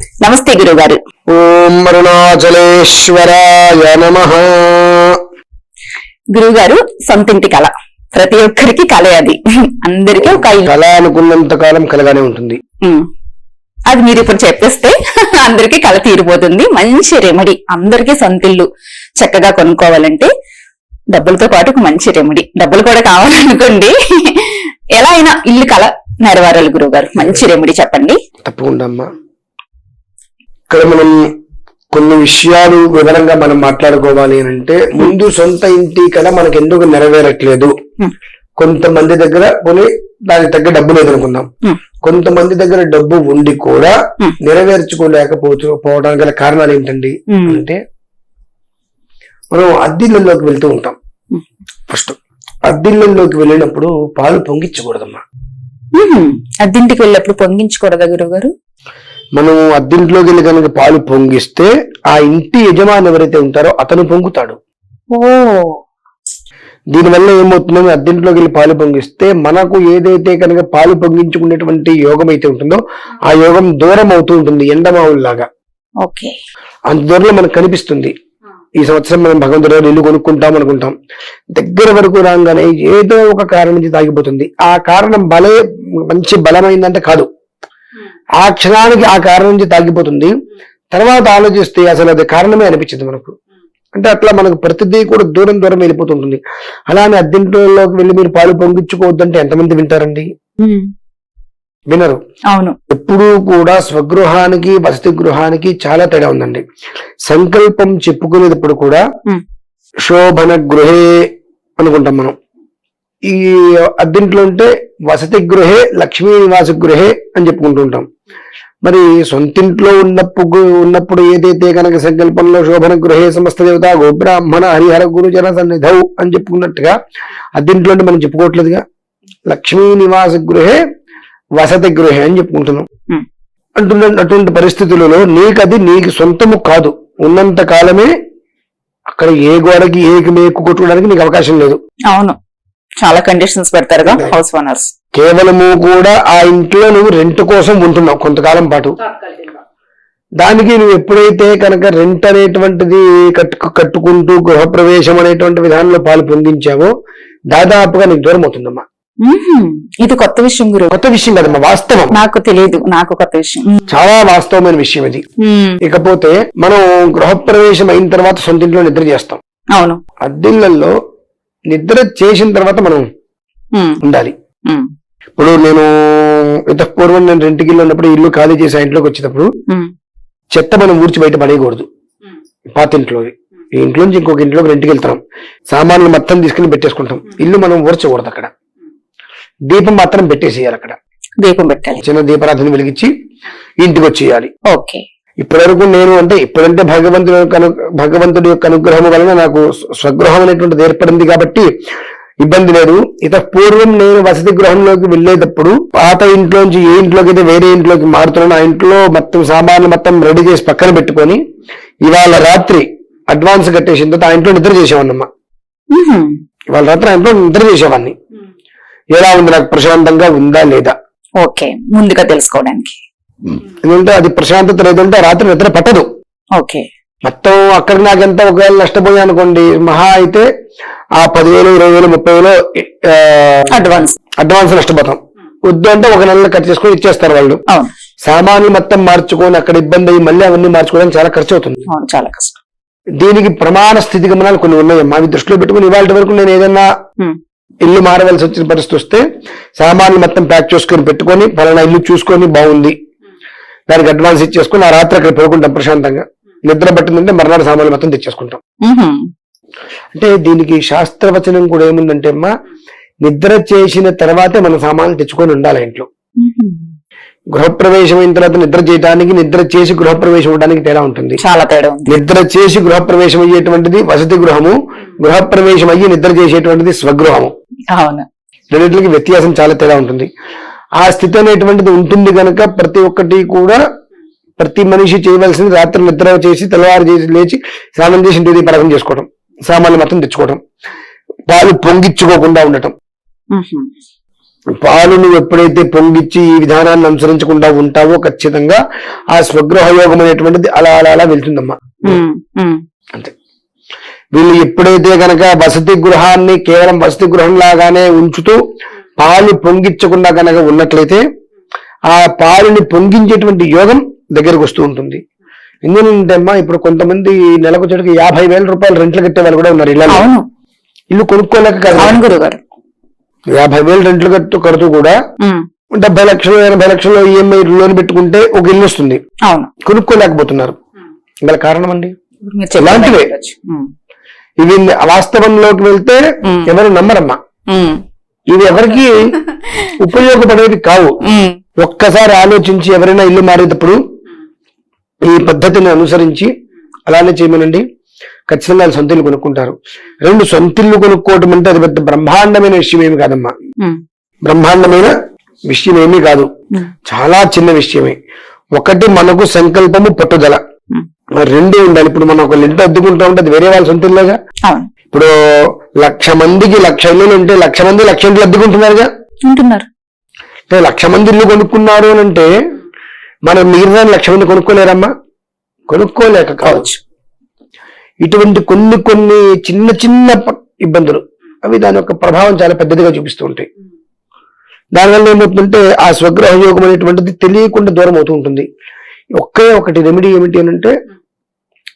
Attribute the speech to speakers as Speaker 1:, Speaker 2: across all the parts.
Speaker 1: నమస్తే గురుగారు.
Speaker 2: ఓం అరుణాచలేశ్వరాయ నమ.
Speaker 1: గురుగారు సొంతింటి కళ. ప్రతి ఒక్కరికి కళ అది. అందరికీ ఒక.
Speaker 2: కళ అనుకున్నంత కాలం కలగానే ఉంటుంది.
Speaker 1: అది మీరు ఇప్పుడు చెప్పేస్తే అందరికీ కళ తీరిపోతుంది. మంచి రెమెడీ. అందరికీ సొంతిల్లు చక్కగా కొనుక్కోవాలంటే డబ్బులతో పాటు ఒక మంచి రెమెడీ. డబ్బులు కూడా కావాలనుకోండి. ఎలా అయినా ఇల్లు కళ నెరవేరాలి గురుగారు. మంచి రెమెడీ చెప్పండి.
Speaker 2: తప్పకుండా అమ్మా. ఇక్కడ మనం కొన్ని విషయాలు వివరంగా మనం మాట్లాడుకోవాలి అని అంటే ముందు సొంత ఇంటి కళ మనకు ఎందుకు నెరవేరట్లేదు. కొంతమంది దగ్గర కొని దానికి తగ్గ డబ్బు లేదనుకుందాం. కొంతమంది దగ్గర డబ్బు ఉండి కూడా
Speaker 1: Hmm.
Speaker 2: నెరవేర్చుకోలేకపోతూ పోవడానికి గల కారణాలు ఏంటండి. అంటే మనం అద్దిళ్ళలోకి వెళ్తూ ఉంటాం. ఫస్ట్ అద్దిళ్ళలోకి వెళ్ళినప్పుడు పాలు పొంగించకూడదమ్మా.
Speaker 1: అద్దింటికి వెళ్ళినప్పుడు పొంగించకూడదా గురుగారు
Speaker 2: మనం అద్దింట్లోకి వెళ్ళి కనుక పాలు పొంగిస్తే ఆ ఇంటి యజమాని ఎవరైతే ఉంటారో అతను పొంగుతాడు.
Speaker 1: ఓ.
Speaker 2: దీనివల్ల ఏమవుతుందంటే అద్దింట్లోకి వెళ్ళి పాలు పొంగిస్తే మనకు ఏదైతే కనుక పాలు పొంగించుకునేటువంటి యోగం అయితే ఉంటుందో ఆ యోగం దూరం అవుతూ ఉంటుంది ఎండమావుల్లాగా.
Speaker 1: ఓకే.
Speaker 2: అంత దూరంలో మనకు కనిపిస్తుంది. ఈ సంవత్సరం మనం భగవంతుడు ఇల్లు కొనుక్కుంటాం అనుకుంటాం. దగ్గర వరకు రాగానే ఏదో ఒక కారణం నుంచి తాగిపోతుంది. ఆ కారణం బలే మంచి బలమైందంటే కాదు. ఆ క్షణానికి ఆ కారణం నుంచి తాగిపోతుంది. తర్వాత ఆలోచిస్తే అసలు అది కారణమే అనిపించింది మనకు. అంటే అట్లా మనకు ప్రతిదీ కూడా దూరం దూరం వెళ్ళిపోతుంటుంది అలానే అద్దెంట్లోకి వెళ్ళి మీరు పాలు పొంగించుకోవద్దంటే ఎంతమంది వింటారండి. వినరు.
Speaker 1: అవును.
Speaker 2: ఎప్పుడూ కూడా స్వగృహానికి వసతి గృహానికి చాలా తేడా ఉందండి. సంకల్పం చెప్పుకునేటప్పుడు కూడా. శోభన గృహే అనుకుంటాం మనం. ఈ అద్దెంట్లో ఉంటే వసతి గృహే లక్ష్మీ నివాస గృహే అని చెప్పుకుంటూ ఉంటాం మరి సొంతింట్లో ఉన్నప్పుడు ఉన్నప్పుడు ఏదైతే కనుక సంకల్పంలో శోభన గృహే సమస్త దేవత గోబ్రాహ్మణ హరిహర గురుజన సన్నిధౌ అని చెప్పుకున్నట్టుగా అద్దెంట్లో మనం చెప్పుకోవట్లేదుగా. లక్ష్మీ నివాస గృహే వసతి గృహే అని చెప్పుకుంటున్నాం. అంటున్న అటువంటి పరిస్థితులలో నీకు అది నీకు సొంతము కాదు. ఉన్నంత కాలమే అక్కడ ఏ గోడకి ఏకి మేకు కొట్టుకోవడానికి నీకు అవకాశం లేదు.
Speaker 1: అవును. చాలా కండిషన్స్ పెడతారుగా హౌస్ ఓనర్స్
Speaker 2: కేవలము కూడా ఆ ఇంట్లో నువ్వు రెంట్ కోసం ఉంటున్నావు కొంతకాలం పాటు. దానికి నువ్వు ఎప్పుడైతే కనుక రెంట్ అనేటువంటిది కట్టు కట్టుకుంటూ గృహప్రవేశం అనేటువంటి విధానంలో పాలు పొందించావో దాదాపుగా నీకు దూరం అవుతుందమ్మా.
Speaker 1: ఇది కొత్త విషయం గురు.
Speaker 2: కొత్త విషయం కదమ్మా వాస్తవం.
Speaker 1: నాకు తెలియదు నాకు కొత్త విషయం.
Speaker 2: చాలా వాస్తవమైన విషయం ఇది. ఇకపోతే మనం గృహప్రవేశం అయిన తర్వాత సొంత ఇంట్లో నిద్ర చేస్తాం.
Speaker 1: అవును.
Speaker 2: అద్దిళ్ళలో నిద్ర చేసిన తర్వాత మనం. ఉండాలి. ఇప్పుడు నేను పూర్వం నేను రెంట్కి ఇల్లు ఉన్నప్పుడు ఇల్లు ఖాళీ చేసి ఇంట్లోకి వచ్చేటప్పుడు. చెత్త మనం ఊడ్చి బయట పడేయకూడదు. పాత ఇంట్లో ఈ ఇంట్లో నుంచి ఇంకొక ఇంట్లోకి రెంట్కి వెళ్తాం. సామాన్లు మొత్తం తీసుకుని పెట్టేసుకుంటాం. ఇల్లు మనం ఊడ్చకూడదు అక్కడ. దీపం మాత్రం పెట్టేసేయాలి అక్కడ.
Speaker 1: దీపం పెట్టాలి.
Speaker 2: చిన్న దీపారాధన వెలిగించి ఇంటికి వచ్చేయాలి.
Speaker 1: ఓకే.
Speaker 2: ఇప్పటివరకు నేను అంటే ఇప్పుడంటే భగవంతుడి యొక్క భగవంతుడి యొక్క అనుగ్రహం వలన నాకు స్వ- స్వగృహం అనేటువంటిది ఏర్పడింది కాబట్టి ఇబ్బంది లేదు. ఇత పూర్వం నేను వసతి గృహంలోకి వెళ్ళేటప్పుడు పాత ఇంట్లోంచి ఏ ఇంట్లోకి అయితే వేరే ఇంట్లోకి మారుతున్నాను ఆ ఇంట్లో మొత్తం సామాన్లు మొత్తం రెడీ చేసి పక్కన పెట్టుకొని ఇవాళ రాత్రి అడ్వాన్స్ కట్టేసిన తర్వాత ఆ ఇంట్లో నిద్ర చేసేవాడినమ్మా.
Speaker 1: ఉహుం.
Speaker 2: ఇవాళ రాత్రి ఆ ఇంట్లో నిద్ర చేసేవాడిని. ఎలా ఉంది? నాకు ప్రశాంతంగా ఉందా లేదా?
Speaker 1: ఓకే. ముందుగా తెలుసుకోవడానికి.
Speaker 2: ఎందుకంటే అది ప్రశాంతత లేదంటే రాత్రి నిద్ర పట్టదు.
Speaker 1: ఓకే.
Speaker 2: మొత్తం అక్కడ నాకెంత ఒకవేళ నష్టపోయా అనుకోండి మహా అయితే ఆ పదివేలు ఇరవై వేలు ముప్పై వేలు
Speaker 1: అడ్వాన్స్
Speaker 2: అడ్వాన్స్ నష్టపోతాం. వద్దు అంటే ఒక నెలలో కట్ చేసుకొని ఇచ్చేస్తారు వాళ్ళు. సామాన్లు మొత్తం మార్చుకొని అక్కడ ఇబ్బంది అయ్యి మళ్ళీ అవన్నీ మార్చుకోవడానికి చాలా ఖర్చు అవుతుంది.
Speaker 1: చాలా కష్టం.
Speaker 2: దీనికి ప్రమాణ స్థితి గమనాలు కొన్ని ఉన్నాయి అవి దృష్టిలో పెట్టుకుని ఇవాళ వరకు నేను ఏదైనా. ఇల్లు మారవలసి వచ్చిన పరిస్థితి వస్తే సామాన్లు మొత్తం ప్యాక్ చేసుకొని పెట్టుకొని పలానా ఇల్లు చూసుకొని బాగుంది. దానికి అడ్వాన్స్ ఇచ్చేసుకొని ఆ రాత్రి అక్కడ పడుకుంటాం ప్రశాంతంగా. నిద్ర పట్టిందంటే మర్నాడు సామాన్లు మొత్తం తెచ్చేసుకుంటాం. అంటే దీనికి శాస్త్రవచనం కూడా ఏముందంటే అమ్మా నిద్ర చేసిన తర్వాతే మన సామాన్లు తెచ్చుకొని ఉండాలి ఇంట్లో. గృహప్రవేశం అయిన తర్వాత నిద్ర చేయడానికి నిద్ర చేసి గృహప్రవేశం అవ్వడానికి తేడా ఉంటుంది.
Speaker 1: చాలా తేడా
Speaker 2: నిద్ర చేసి గృహప్రవేశం అయ్యేటువంటిది వసతి గృహము గృహప్రవేశం అయ్యి నిద్ర చేసేటువంటిది స్వగృహము.
Speaker 1: అవును.
Speaker 2: రెండింటికి వ్యత్యాసం చాలా తేడా ఉంటుంది. ఆ స్థితి అనేటువంటిది ఉంటుంది కనుక ప్రతి ఒక్కటి కూడా ప్రతి మనిషి చేయవలసింది రాత్రి నిద్ర చేసి తెల్లవారు చేసి లేచి స్నానం చేసి ఇంటి పలకం చేసుకోవడం సామాన్లు మొత్తం తెచ్చుకోవడం పాలు పొంగిచ్చుకోకుండా ఉండటం. పాలు నువ్వు ఎప్పుడైతే పొంగిచ్చి ఈ విధానాన్ని అనుసరించకుండా ఉంటావో ఖచ్చితంగా ఆ స్వగృహ యోగం అనేటువంటిది అలా అలా అలా వెళ్తుందమ్మా. అంతే. వీళ్ళు ఎప్పుడైతే గనక వసతి గృహాన్ని కేవలం వసతి గృహం లాగానే ఉంచుతూ పాలు పొంగించకుండా గనక ఉన్నట్లయితే ఆ పాలుని పొంగించేటువంటి యోగం దగ్గరకు వస్తూ ఉంటుంది. ఎందుకంటే అమ్మా ఇప్పుడు కొంతమంది నెలకు చెడుకు యాభై వేల రూపాయలు రెంట్లు కట్టే వాళ్ళు కూడా ఉన్నారు ఇళ్ళలో
Speaker 1: అవును.
Speaker 2: ఇల్లు కొనుక్కోలేక కాదు. యాభై వేలు రెంట్లు కట్టు కడుతూ కూడా డెబ్బై లక్షలు ఎనభై లక్షలు ఈఎంఐ లోన్ పెట్టుకుంటే ఒక ఇల్లు వస్తుంది. కొనుక్కోలేకపోతున్నారు. గల కారణం అండి? ఇలాంటివే. ఇవి వాస్తవంలోకి వెళ్తే. ఎవరు నమ్మరమ్మా. ఇవి ఎవరికి ఉపయోగపడేవి కావు. ఒక్కసారి ఆలోచించి ఎవరైనా ఇల్లు మారేటప్పుడు ఈ పద్ధతిని అనుసరించి అలానే చేయమనండి. ఖచ్చితంగా వాళ్ళు సొంత ఇల్లు కొనుక్కుంటారు. రెండు సొంత ఇల్లు కొనుక్కోవటం అంటే అది పెద్ద బ్రహ్మాండమైన విషయం ఏమి కాదమ్మా. బ్రహ్మాండమైన విషయం ఏమీ కాదు. చాలా చిన్న విషయమే. ఒకటి మనకు సంకల్పము పట్టుదల. రెండు ఉండాలి. ఇప్పుడు మనం ఒక ఇంటి అద్దుకుంటా ఉంటే అది వేరే వాళ్ళ సొంత ఇల్లుగా?
Speaker 1: అవును.
Speaker 2: ఇప్పుడు లక్ష మందికి లక్ష ఇల్లులు ఉంటే లక్ష మంది లక్ష ఇంట్లో అద్దుకుంటున్నారుగా?
Speaker 1: ఉంటున్నారు.
Speaker 2: లక్ష మంది ఇల్లు కొనుక్కున్నారు అని అంటే మనం మిగతా లక్ష మంది కొనుక్కోలేరమ్మా? కొనుక్కోలేక కావచ్చు. ఇటువంటి కొన్ని కొన్ని చిన్న చిన్న ఇబ్బందులు. అవి దాని యొక్క ప్రభావం చాలా పెద్దదిగా చూపిస్తూ ఉంటాయి. దానివల్ల ఏమవుతుందంటే ఆ స్వగ్రహ యోగం అనేటువంటిది తెలియకుండా దూరం అవుతూ ఉంటుంది. ఒకే ఒకటి రెమెడీ ఏమిటి అని అంటే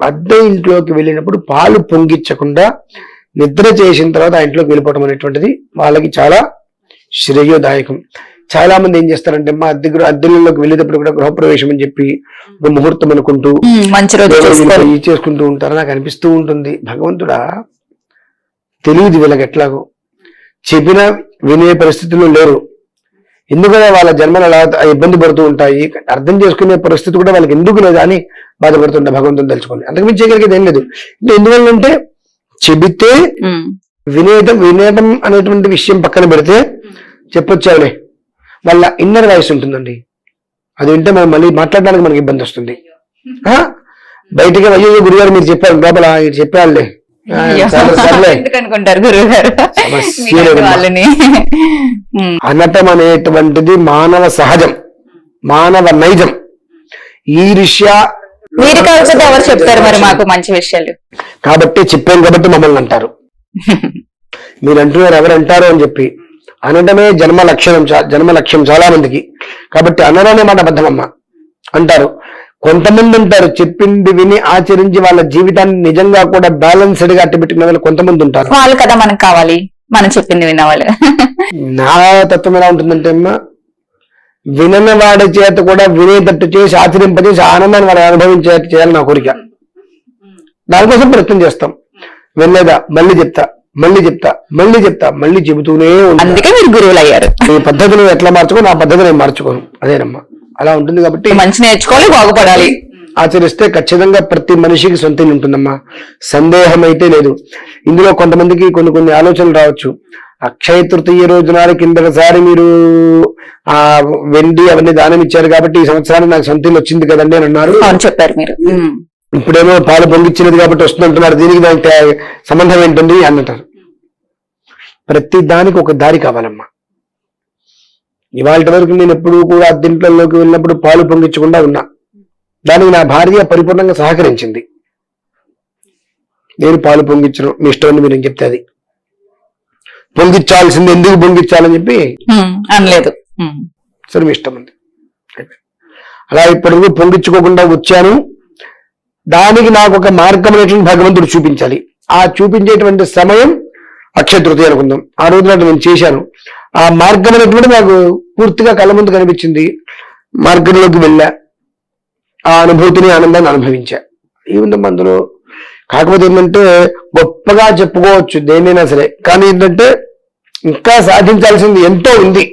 Speaker 2: అద్దె ఇంట్లోకి వెళ్ళినప్పుడు పాలు పొంగిచ్చకుండా నిద్ర చేసిన తర్వాత ఆ ఇంట్లోకి వెళ్ళిపోవడం అనేటువంటిది వాళ్ళకి చాలా శ్రేయోదాయకం. చాలా మంది ఏం చేస్తారంటే మా అద్దె అద్దెలలోకి వెళ్ళేటప్పుడు కూడా గృహప్రవేశం అని చెప్పి ఒక ముహూర్తం అనుకుంటూ
Speaker 1: మంచి రోజు
Speaker 2: చేసుకుంటూ ఉంటారు. నాకు అనిపిస్తూ ఉంటుంది. భగవంతుడా తెలియదు వీళ్ళకి ఎట్లాగో. చెప్పిన వినే పరిస్థితుల్లో లేరు. ఎందుకంటే వాళ్ళ జన్మలు అలా ఇబ్బంది పడుతూ ఉంటాయి? అర్థం చేసుకునే పరిస్థితి కూడా వాళ్ళకి ఎందుకు లేదా అని బాధపడుతుంటా భగవంతుని తెలుసుకొని అంతకు మించి చేయగలిగేది ఏం లేదు. అంటే ఎందువల్లంటే చెబితే వినేయటం వినేయటం అనేటువంటి విషయం పక్కన పెడితే చెప్పొచ్చావులే. వాళ్ళ ఇన్నర్ వాయిస్ ఉంటుందండి. అది వింటే మనం మళ్ళీ మాట్లాడడానికి మనకి ఇబ్బంది వస్తుంది? బయటికి అయ్యో గురుగారు మీరు చెప్పారు లోపల మీరు చెప్పారులే.
Speaker 1: గురువు గారు. వాళ్ళని.
Speaker 2: అనటం అనేటువంటిది మానవ సహజం మానవ నైజం. ఈర్ష్య
Speaker 1: మీరు కాకపోతే ఎవరు చెప్తారు మరి మాకు మంచి విషయాలు?
Speaker 2: కాబట్టి చెప్పాను కాబట్టి మమ్మల్ని అంటారు. మీరు అంటున్నారు ఎవరు అంటారు అని చెప్పి. అనడమే జన్మ లక్ష్యం జన్మ లక్ష్యం చాలా మందికి కాబట్టి అనడమే మాట అబద్ధమమ్మ అంటారు. కొంతమంది ఉంటారు చెప్పింది విని ఆచరించి వాళ్ళ జీవితాన్ని నిజంగా కూడా బ్యాలెన్స్డ్గా అట్టబెట్టుకునే వాళ్ళు కొంతమంది ఉంటారు.
Speaker 1: వాళ్ళు కదా మనకు కావాలి మనం చెప్పింది విన్నవాళ్ళు
Speaker 2: నా తత్వం ఎలా ఉంటుందంటే అమ్మ వినని వాడి చేత కూడా వినేటట్టు చేసి ఆచరింపజేసి ఆనందాన్ని వాడు అనుభవించేటట్టు చేయాలి నా కోరిక. దానికోసం ప్రయత్నం చేస్తాం. వినలేదా? మళ్ళీ చెప్తా మళ్ళీ చెప్తా మళ్ళీ చెప్తా మళ్ళీ చెబుతూనే
Speaker 1: అందుకే మీరు గురువులు అయ్యారు
Speaker 2: నీ పద్ధతిని ఎట్లా మార్చుకో నా పద్ధతి నేను మార్చుకోను. అదేనమ్మా. అలా ఉంటుంది కాబట్టి
Speaker 1: మంచి నేర్చుకోవాలి బాగుపడాలి.
Speaker 2: ఆచరిస్తే ఖచ్చితంగా ప్రతి మనిషికి సొంత ఇల్లు ఉంటుందమ్మా. సందేహం అయితే లేదు. ఇందులో కొంతమందికి కొన్ని కొన్ని ఆలోచనలు రావచ్చు. అక్షయ తృతీయ రోజునాడు కిందసారి మీరు ఆ వెండి అవన్నీ దానం ఇచ్చారు కాబట్టి ఈ సంవత్సరానికి నాకు సొంత ఇల్లు వచ్చింది కదండి అని అన్నారు.
Speaker 1: చెప్పారు మీరు.
Speaker 2: ఇప్పుడేమో పాలు పొంగిచ్చినది కాబట్టి వస్తుంది అంటున్నారు దీనికి దానికి సంబంధం ఏంటండి? అని అంటారు ప్రతి దానికి ఒక దారి కావాలమ్మా. ఇవాళ వరకు నేను ఎప్పుడు కూడా అద్దెంట్లలోకి వెళ్ళినప్పుడు పాలు పొంగించకుండా ఉన్నా. దానికి నా భార్య పరిపూర్ణంగా సహకరించింది. నేను పాలు పొంగించను. మీ ఇష్టం అని మీరు చెప్తే అది. పొంగించాల్సింది ఎందుకు పొంగించాలని చెప్పి
Speaker 1: అనలేదు.
Speaker 2: సరే మీ ఇష్టం ఉంది. అలా ఇప్పటివరకు పొంగించుకోకుండా వచ్చాను. దానికి నాకు ఒక మార్గం అనేటువంటి భగవంతుడు చూపించాలి. ఆ చూపించేటువంటి సమయం అక్షయ తృతీయ అనుకుందాం. ఆ రోజు నాడు నేను చేశాను. ఆ మార్గం అనేటువంటి నాకు పూర్తిగా కళ్ళ ముందు కనిపించింది. మార్గంలోకి వెళ్ళా ఆ అనుభూతిని ఆనందాన్ని అనుభవించా. ఏముందమ్మా అందులో. కాకపోతే ఏంటంటే గొప్పగా చెప్పుకోవచ్చు దేనైనా సరే. కానీ ఏంటంటే ఇంకా సాధించాల్సింది ఎంతో ఉంది.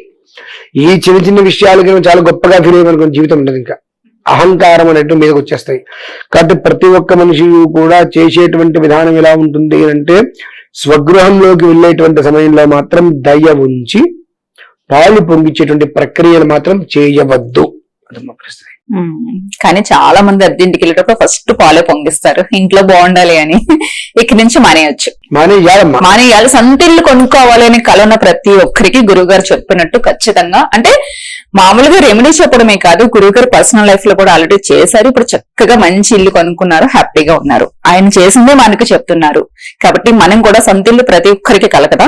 Speaker 2: ఈ చిన్న చిన్న విషయాలకి చాలా గొప్పగా ఫీల్ అయ్యమనుకున్న జీవితం ఉండదు ఇంకా. అహంకారం అనేటువంటి మీదకి వచ్చేస్తాయి. కాబట్టి ప్రతి ఒక్క మనిషి కూడా చేసేటువంటి విధానం ఎలా ఉంటుంది అంటే స్వగృహంలోకి వెళ్ళేటువంటి సమయంలో మాత్రం దయ ఉంచి పాలు పొంగిచ్చేటువంటి ప్రక్రియను మాత్రం చేయవద్దు. అదమ్మా పరిస్థితి
Speaker 1: కానీ చాలా మంది అద్దెంటికి వెళ్ళేటప్పుడు ఫస్ట్ పాలే పొంగిస్తారు. ఇంట్లో బాగుండాలి అని ఇక్కడి నుంచి మానేయొచ్చు. మానేయాలి. సొంతిల్లు కొనుక్కోవాలి అని కల ఉన్న ప్రతి ఒక్కరికి గురువు గారు చెప్పినట్టు ఖచ్చితంగా. అంటే మామూలుగా రెమెడీ చెప్పడమే కాదు గురువు గారు పర్సనల్ లైఫ్లో కూడా ఆల్రెడీ చేశారు. ఇప్పుడు చక్కగా మంచి ఇల్లు కొనుక్కున్నారు హ్యాపీగా ఉన్నారు. ఆయన చేసిందే మనకు చెప్తున్నారు. కాబట్టి మనం కూడా సొంతిల్లు ప్రతి ఒక్కరికి కలగదా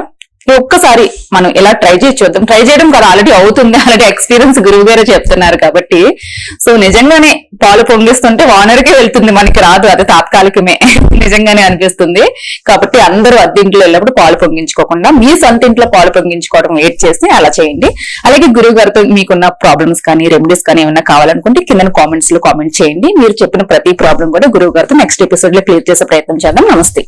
Speaker 1: ఒక్కసారి మనం ఇలా ట్రై చేసి చూద్దాం. ట్రై చేయడం కూడా ఆల్రెడీ అవుతుంది. ఆల్రెడీ ఎక్స్పీరియన్స్ గురువు గారే చెప్తున్నారు కాబట్టి. సో నిజంగానే పాలు పొంగిస్తుంటే ఓనర్ వెళ్తుంది. మనకి రాదు. అది తాత్కాలికమే. నిజంగానే అనిపిస్తుంది. కాబట్టి అందరూ అద్దెంట్లో వెళ్ళినప్పుడు పాలు పొంగించుకోకుండా మీ సొంత ఇంట్లో పాలు పొంగించుకోవడం వెయిట్ చేసి అలా చేయండి. అలాగే గురువు గారితో మీకున్న ప్రాబ్లమ్స్ కానీ రెమెడీస్ కానీ ఏమైనా కావాలనుకుంటే కింద కామెంట్స్లో కామెంట్ చేయండి. మీరు చెప్పిన ప్రతి ప్రాబ్లం కూడా గురువు గారితో నెక్స్ట్ ఎపిసోడ్లో క్లియర్ చేసే ప్రయత్నం చేద్దాం. నమస్తే.